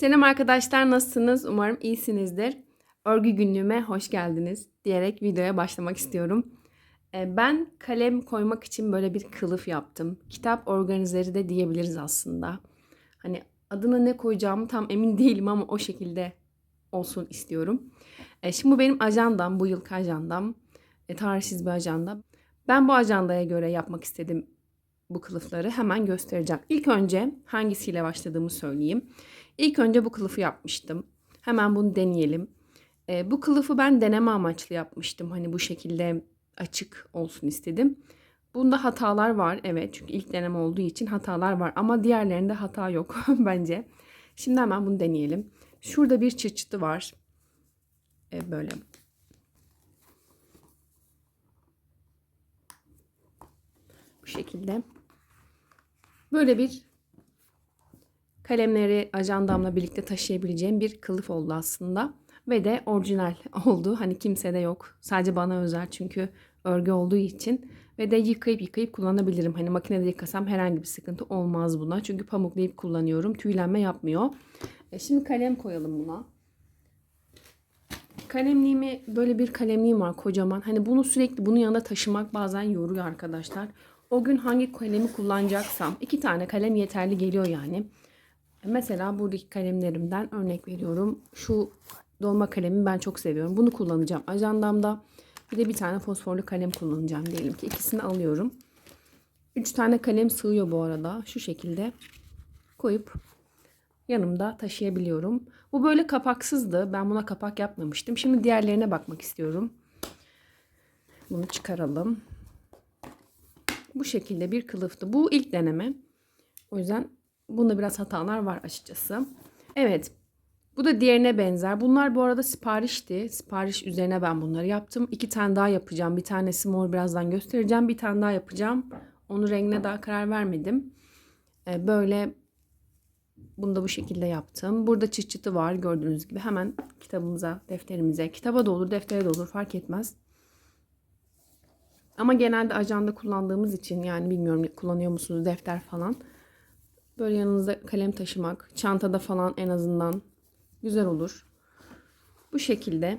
Selam arkadaşlar nasılsınız? Umarım iyisinizdir. Örgü günlüğüme hoş geldiniz diyerek videoya başlamak istiyorum. Ee, Ben kalem koymak için böyle bir kılıf yaptım. Kitap organizeri de diyebiliriz aslında. Hani adına ne koyacağımı tam emin değilim ama o şekilde olsun istiyorum. Ee, Şimdi bu benim ajandam, bu yılki ajandam. E, tarihsiz bir ajanda. Ben bu ajandaya göre yapmak istedim bu kılıfları hemen göstereceğim. İlk önce hangisiyle başladığımı söyleyeyim. İlk önce bu kılıfı yapmıştım. Hemen bunu deneyelim. Ee, bu kılıfı ben deneme amaçlı yapmıştım. Hani bu şekilde açık olsun istedim. Bunda hatalar var evet çünkü ilk deneme olduğu için hatalar var ama diğerlerinde hata yok bence. Şimdi hemen bunu deneyelim. Şurada bir çıt çıtı var. Ee, böyle bu şekilde. Böyle bir kalemleri ajandamla birlikte taşıyabileceğim bir kılıf oldu aslında. Ve de orijinal oldu. Hani kimsede yok. Sadece bana özel çünkü örgü olduğu için. Ve de yıkayıp yıkayıp kullanabilirim. Hani makinede yıkasam herhangi bir sıkıntı olmaz buna. Çünkü pamuklayıp kullanıyorum. Tüylenme yapmıyor. E şimdi kalem koyalım buna. Kalemliğimi böyle bir kalemliğim var kocaman. Hani bunu sürekli bunun yanında taşımak bazen yoruyor arkadaşlar. O gün hangi kalemi kullanacaksam iki tane kalem yeterli geliyor yani. Mesela buradaki kalemlerimden örnek veriyorum. Şu dolma kalemi ben çok seviyorum. Bunu kullanacağım ajandamda. Bir de bir tane fosforlu kalem kullanacağım diyelim ki. ikisini alıyorum. Üç tane kalem sığıyor bu arada. Şu şekilde koyup yanımda taşıyabiliyorum. Bu böyle kapaksızdı. Ben buna kapak yapmamıştım. Şimdi diğerlerine bakmak istiyorum. Bunu çıkaralım. Bu şekilde bir kılıftı. Bu ilk deneme. O yüzden bunda biraz hatalar var açıkçası. Evet. Bu da diğerine benzer. Bunlar bu arada siparişti. Sipariş üzerine ben bunları yaptım. İki tane daha yapacağım. Bir tanesi mor birazdan göstereceğim. Bir tane daha yapacağım. Onun rengine daha karar vermedim. Ee, böyle bunu da bu şekilde yaptım. Burada çıt çıtı var gördüğünüz gibi. Hemen kitabımıza, defterimize, kitaba da olur, deftere de olur fark etmez. Ama genelde ajanda kullandığımız için yani bilmiyorum kullanıyor musunuz defter falan. Böyle yanınızda kalem taşımak, çantada falan en azından güzel olur. Bu şekilde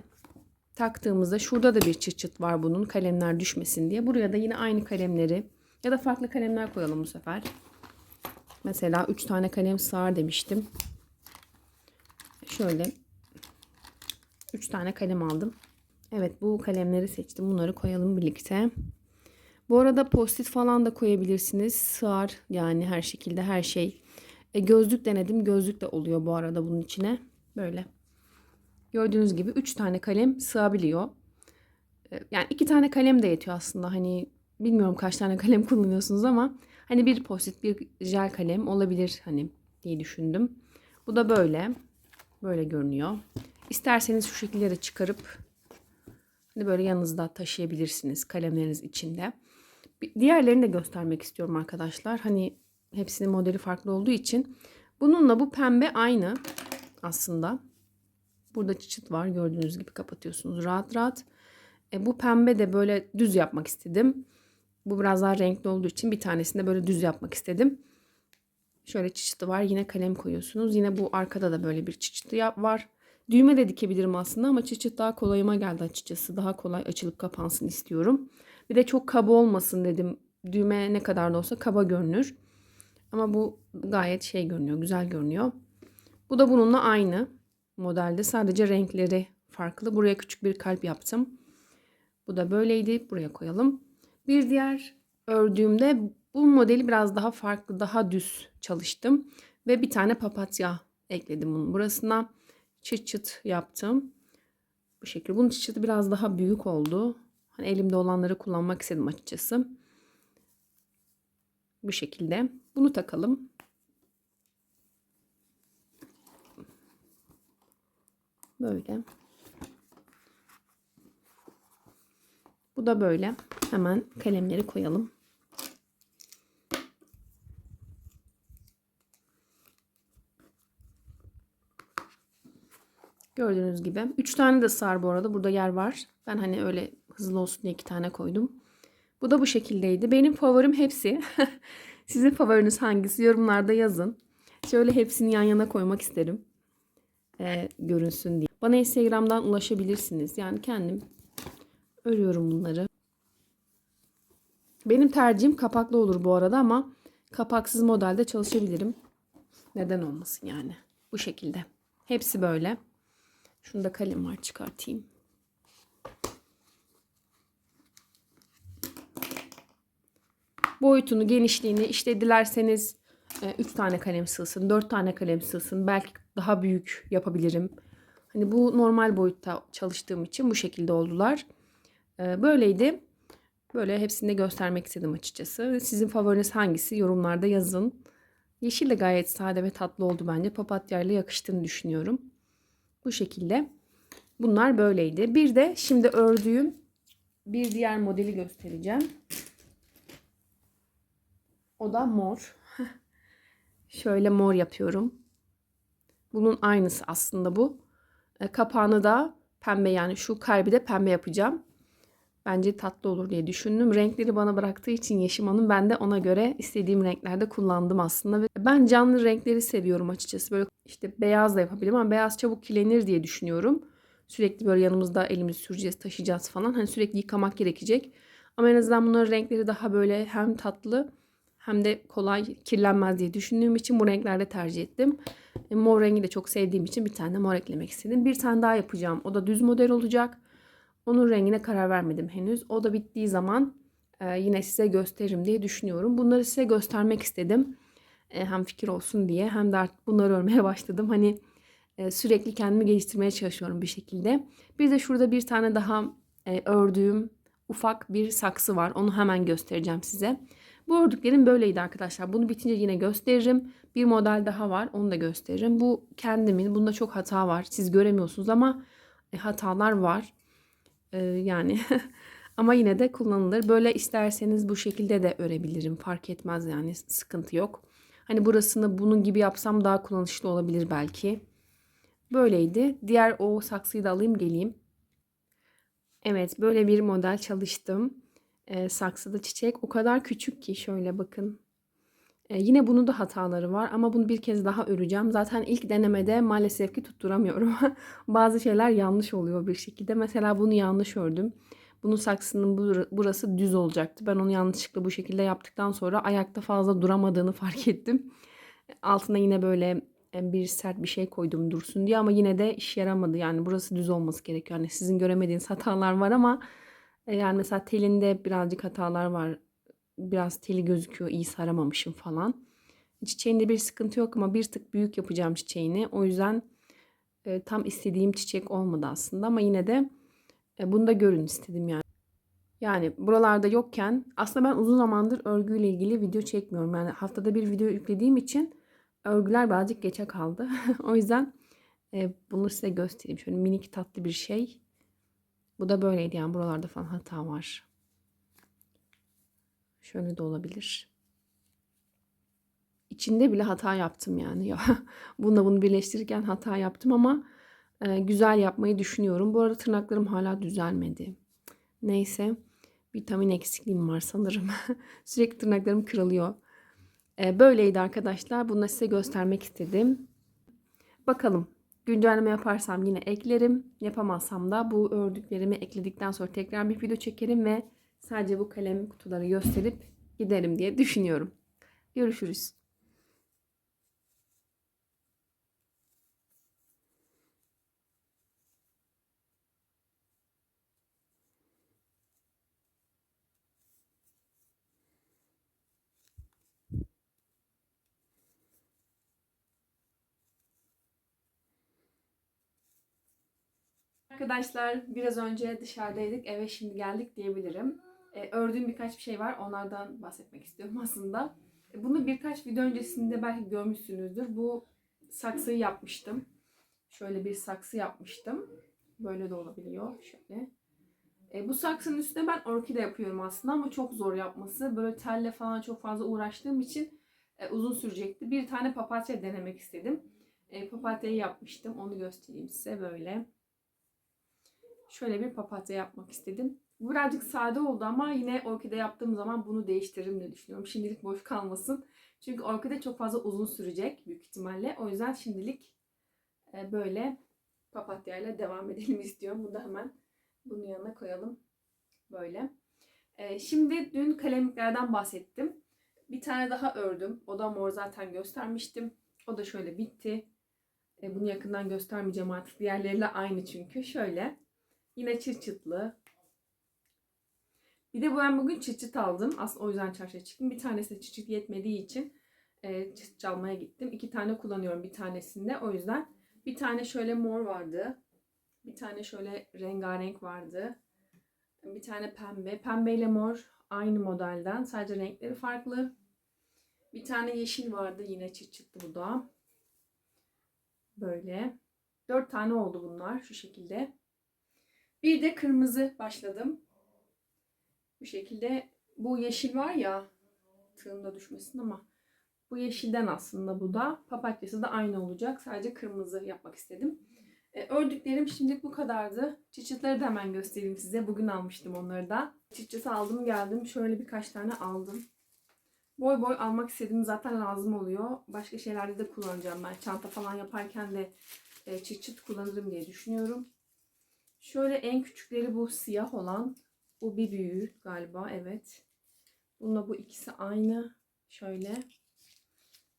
taktığımızda şurada da bir çıt çıt var bunun kalemler düşmesin diye. Buraya da yine aynı kalemleri ya da farklı kalemler koyalım bu sefer. Mesela 3 tane kalem sığar demiştim. Şöyle 3 tane kalem aldım. Evet bu kalemleri seçtim. Bunları koyalım birlikte. Bu arada post-it falan da koyabilirsiniz. Sığar yani her şekilde her şey. E, gözlük denedim. Gözlük de oluyor bu arada bunun içine. Böyle. Gördüğünüz gibi 3 tane kalem sığabiliyor. E, yani 2 tane kalem de yetiyor aslında. Hani bilmiyorum kaç tane kalem kullanıyorsunuz ama hani bir post-it bir jel kalem olabilir hani diye düşündüm. Bu da böyle. Böyle görünüyor. İsterseniz şu şekilde de çıkarıp Hani böyle yanınızda taşıyabilirsiniz kalemleriniz içinde. Diğerlerini de göstermek istiyorum arkadaşlar. Hani hepsinin modeli farklı olduğu için. Bununla bu pembe aynı aslında. Burada çıt var gördüğünüz gibi kapatıyorsunuz rahat rahat. E, bu pembe de böyle düz yapmak istedim. Bu biraz daha renkli olduğu için bir tanesini de böyle düz yapmak istedim. Şöyle çıçıtı var. Yine kalem koyuyorsunuz. Yine bu arkada da böyle bir çıçıtı var. Düğme de dikebilirim aslında ama çıçıt daha kolayıma geldi açıkçası. Daha kolay açılıp kapansın istiyorum. Bir de çok kaba olmasın dedim. Düğme ne kadar da olsa kaba görünür. Ama bu gayet şey görünüyor, güzel görünüyor. Bu da bununla aynı modelde. Sadece renkleri farklı. Buraya küçük bir kalp yaptım. Bu da böyleydi. Buraya koyalım. Bir diğer ördüğümde bu modeli biraz daha farklı, daha düz çalıştım. Ve bir tane papatya ekledim bunun burasına çıt çıt yaptım. Bu şekilde. Bunun çıt çıtı biraz daha büyük oldu. Hani elimde olanları kullanmak istedim açıkçası. Bu şekilde. Bunu takalım. Böyle. Bu da böyle. Hemen kalemleri koyalım. Gördüğünüz gibi. 3 tane de sar bu arada. Burada yer var. Ben hani öyle hızlı olsun diye 2 tane koydum. Bu da bu şekildeydi. Benim favorim hepsi. Sizin favoriniz hangisi? Yorumlarda yazın. Şöyle hepsini yan yana koymak isterim. e, görünsün diye. Bana Instagram'dan ulaşabilirsiniz. Yani kendim örüyorum bunları. Benim tercihim kapaklı olur bu arada ama kapaksız modelde çalışabilirim. Neden olmasın yani. Bu şekilde. Hepsi böyle. Şunda kalem var çıkartayım. Boyutunu, genişliğini işte dilerseniz 3 tane kalem sığsın, 4 tane kalem sığsın. Belki daha büyük yapabilirim. Hani bu normal boyutta çalıştığım için bu şekilde oldular. E, böyleydi. Böyle hepsini de göstermek istedim açıkçası. Sizin favoriniz hangisi? Yorumlarda yazın. Yeşil de gayet sade ve tatlı oldu bence. Papatya ile yakıştığını düşünüyorum. Bu şekilde. Bunlar böyleydi. Bir de şimdi ördüğüm bir diğer modeli göstereceğim. O da mor. Şöyle mor yapıyorum. Bunun aynısı aslında bu. E, kapağını da pembe yani şu kalbi de pembe yapacağım. Bence tatlı olur diye düşündüm. Renkleri bana bıraktığı için Yeşima'nın ben de ona göre istediğim renklerde kullandım aslında. Ve ben canlı renkleri seviyorum açıkçası. Böyle işte beyaz da yapabilirim ama beyaz çabuk kirlenir diye düşünüyorum. Sürekli böyle yanımızda elimizi süreceğiz, taşıyacağız falan. Hani sürekli yıkamak gerekecek. Ama en azından bunların renkleri daha böyle hem tatlı hem de kolay kirlenmez diye düşündüğüm için bu renklerde tercih ettim. E, mor rengi de çok sevdiğim için bir tane mor eklemek istedim. Bir tane daha yapacağım. O da düz model olacak. Onun rengine karar vermedim henüz. O da bittiği zaman e, yine size gösteririm diye düşünüyorum. Bunları size göstermek istedim. E, hem fikir olsun diye hem de artık bunları örmeye başladım. Hani e, sürekli kendimi geliştirmeye çalışıyorum bir şekilde. Bir de şurada bir tane daha e, ördüğüm ufak bir saksı var. Onu hemen göstereceğim size. Bu ördüklerim böyleydi arkadaşlar. Bunu bitince yine gösteririm. Bir model daha var. Onu da gösteririm. Bu kendimin. Bunda çok hata var. Siz göremiyorsunuz ama e, hatalar var. E, yani ama yine de kullanılır. Böyle isterseniz bu şekilde de örebilirim. Fark etmez yani. Sıkıntı yok. Hani burasını bunun gibi yapsam daha kullanışlı olabilir belki. Böyleydi. Diğer o saksıyı da alayım geleyim. Evet böyle bir model çalıştım e, saksıda çiçek o kadar küçük ki şöyle bakın. E, yine bunun da hataları var ama bunu bir kez daha öreceğim. Zaten ilk denemede maalesef ki tutturamıyorum. Bazı şeyler yanlış oluyor bir şekilde. Mesela bunu yanlış ördüm. Bunun saksının burası düz olacaktı. Ben onu yanlışlıkla bu şekilde yaptıktan sonra ayakta fazla duramadığını fark ettim. Altına yine böyle e, bir sert bir şey koydum dursun diye ama yine de iş yaramadı. Yani burası düz olması gerekiyor. Yani sizin göremediğiniz hatalar var ama e, yani mesela telinde birazcık hatalar var. Biraz teli gözüküyor. iyi saramamışım falan. Çiçeğinde bir sıkıntı yok ama bir tık büyük yapacağım çiçeğini. O yüzden e, tam istediğim çiçek olmadı aslında ama yine de e, bunu da görün istedim yani. Yani buralarda yokken aslında ben uzun zamandır örgüyle ilgili video çekmiyorum. Yani haftada bir video yüklediğim için örgüler birazcık geçe kaldı. o yüzden e, bunu size göstereyim. Şöyle minik tatlı bir şey. Bu da böyleydi yani buralarda falan hata var. Şöyle de olabilir. İçinde bile hata yaptım yani. Ya bununla bunu birleştirirken hata yaptım ama e, güzel yapmayı düşünüyorum. Bu arada tırnaklarım hala düzelmedi. Neyse. Vitamin eksikliğim var sanırım. Sürekli tırnaklarım kırılıyor. E, böyleydi arkadaşlar. Bunu size göstermek istedim. Bakalım Güncelleme yaparsam yine eklerim. Yapamazsam da bu ördüklerimi ekledikten sonra tekrar bir video çekerim ve sadece bu kalem kutuları gösterip giderim diye düşünüyorum. Görüşürüz. Arkadaşlar biraz önce dışarıdaydık eve şimdi geldik diyebilirim. E, ördüğüm birkaç bir şey var onlardan bahsetmek istiyorum aslında. E, bunu birkaç video öncesinde belki görmüşsünüzdür. Bu saksıyı yapmıştım. Şöyle bir saksı yapmıştım. Böyle de olabiliyor. Şöyle. E, bu saksının üstüne ben orkide yapıyorum aslında ama çok zor yapması. Böyle telle falan çok fazla uğraştığım için e, uzun sürecekti. Bir tane papatya denemek istedim. E, papatyayı yapmıştım. Onu göstereyim size böyle şöyle bir papatya yapmak istedim. Birazcık sade oldu ama yine orkide yaptığım zaman bunu değiştiririm diye düşünüyorum. Şimdilik boş kalmasın. Çünkü orkide çok fazla uzun sürecek büyük ihtimalle. O yüzden şimdilik e, böyle papatyayla devam edelim istiyorum. Bunu da hemen bunun yanına koyalım. Böyle. E, şimdi dün kalemliklerden bahsettim. Bir tane daha ördüm. O da mor zaten göstermiştim. O da şöyle bitti. E, bunu yakından göstermeyeceğim artık. Diğerleriyle aynı çünkü. Şöyle. Yine çıt çıtlı. Bir de ben bugün çıt çıt aldım. Aslında o yüzden çarşıya çıktım. Bir tanesi de çıt çıt yetmediği için e, çıt çıt almaya gittim. İki tane kullanıyorum bir tanesinde. O yüzden bir tane şöyle mor vardı. Bir tane şöyle rengarenk vardı. Bir tane pembe. Pembe ile mor aynı modelden. Sadece renkleri farklı. Bir tane yeşil vardı. Yine çıt çıtlı bu da. Böyle. Dört tane oldu bunlar şu şekilde. Bir de kırmızı başladım. Bu şekilde. Bu yeşil var ya tığımda düşmesin ama bu yeşilden aslında bu da. Papatyası da aynı olacak. Sadece kırmızı yapmak istedim. E, ördüklerim şimdilik bu kadardı. Çıçıtları da hemen göstereyim size. Bugün almıştım onları da. Çıçıt aldım geldim. Şöyle birkaç tane aldım. Boy boy almak istedim. Zaten lazım oluyor. Başka şeylerde de kullanacağım ben. Çanta falan yaparken de e, çıt çıt kullanırım diye düşünüyorum. Şöyle en küçükleri bu siyah olan. Bu bir büyüğü galiba. Evet. Bununla bu ikisi aynı. Şöyle.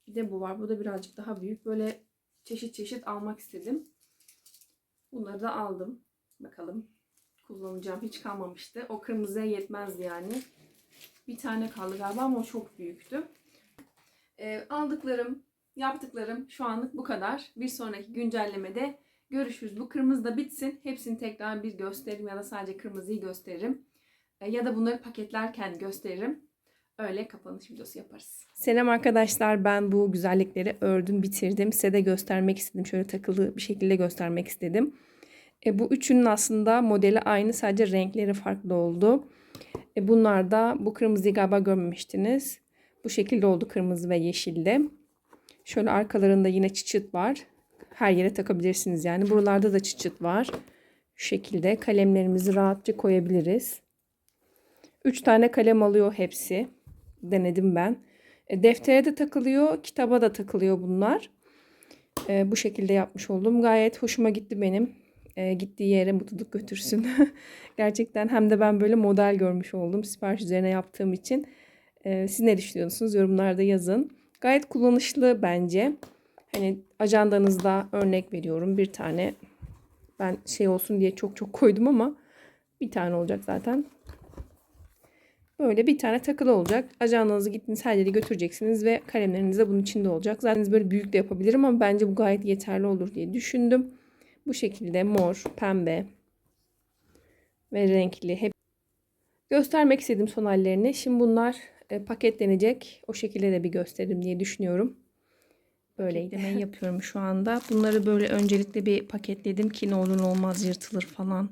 Bir de bu var. Bu da birazcık daha büyük. Böyle çeşit çeşit almak istedim. Bunları da aldım. Bakalım. Kullanacağım. Hiç kalmamıştı. O kırmızıya yetmezdi yani. Bir tane kaldı galiba ama o çok büyüktü. Ee, aldıklarım, yaptıklarım şu anlık bu kadar. Bir sonraki güncellemede görüşürüz. Bu kırmızı da bitsin. Hepsini tekrar bir gösteririm ya da sadece kırmızıyı gösteririm. Ee, ya da bunları paketlerken gösteririm. Öyle kapanış videosu yaparız. Selam arkadaşlar. Ben bu güzellikleri ördüm, bitirdim. Size de göstermek istedim. Şöyle takılı bir şekilde göstermek istedim. E, bu üçünün aslında modeli aynı. Sadece renkleri farklı oldu. E, bunlar da bu kırmızıyı galiba görmemiştiniz. Bu şekilde oldu kırmızı ve yeşilde. Şöyle arkalarında yine çıçıt var. Her yere takabilirsiniz yani. Buralarda da çıçıt var. Şu şekilde kalemlerimizi rahatça koyabiliriz. 3 tane kalem alıyor hepsi. Denedim ben. E, deftere de takılıyor, kitaba da takılıyor bunlar. E, bu şekilde yapmış oldum. Gayet hoşuma gitti benim. E, gittiği yere mutluluk götürsün. Gerçekten hem de ben böyle model görmüş oldum. Sipariş üzerine yaptığım için. E, siz ne düşünüyorsunuz? Yorumlarda yazın. Gayet kullanışlı bence. Hani ajandanızda örnek veriyorum bir tane. Ben şey olsun diye çok çok koydum ama bir tane olacak zaten. Böyle bir tane takılı olacak. Ajandanızı gittiniz her yere götüreceksiniz ve kalemleriniz de bunun içinde olacak. Zaten böyle büyük de yapabilirim ama bence bu gayet yeterli olur diye düşündüm. Bu şekilde mor, pembe ve renkli hep göstermek istedim son hallerini. Şimdi bunlar e, paketlenecek. O şekilde de bir gösteririm diye düşünüyorum. Böyle demeyi yapıyorum şu anda. Bunları böyle öncelikle bir paketledim ki ne olur olmaz yırtılır falan.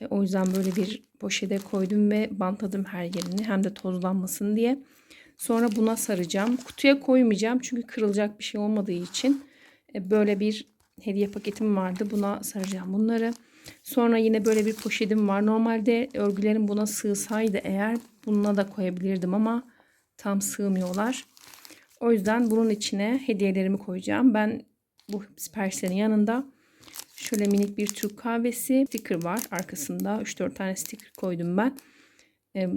E, o yüzden böyle bir poşete koydum ve bantladım her yerini. Hem de tozlanmasın diye. Sonra buna saracağım. Kutuya koymayacağım çünkü kırılacak bir şey olmadığı için. E, böyle bir hediye paketim vardı. Buna saracağım bunları. Sonra yine böyle bir poşetim var. Normalde örgülerim buna sığsaydı eğer bununla da koyabilirdim ama tam sığmıyorlar. O yüzden bunun içine hediyelerimi koyacağım. Ben bu siparişlerin yanında şöyle minik bir Türk kahvesi sticker var arkasında. 3-4 tane sticker koydum ben. Ee,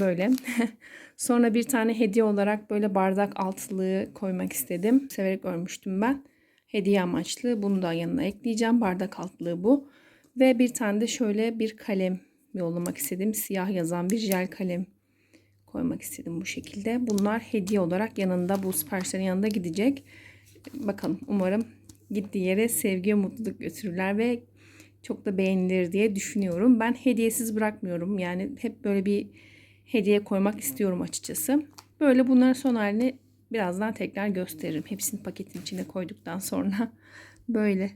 böyle. Sonra bir tane hediye olarak böyle bardak altlığı koymak istedim. Severek örmüştüm ben. Hediye amaçlı. Bunu da yanına ekleyeceğim. Bardak altlığı bu. Ve bir tane de şöyle bir kalem yollamak istedim. Siyah yazan bir jel kalem koymak istedim bu şekilde. Bunlar hediye olarak yanında bu siparişlerin yanında gidecek. Bakalım umarım gittiği yere sevgi ve mutluluk götürürler ve çok da beğenilir diye düşünüyorum. Ben hediyesiz bırakmıyorum. Yani hep böyle bir hediye koymak istiyorum açıkçası. Böyle bunların son halini birazdan tekrar gösteririm. Hepsini paketin içine koyduktan sonra böyle.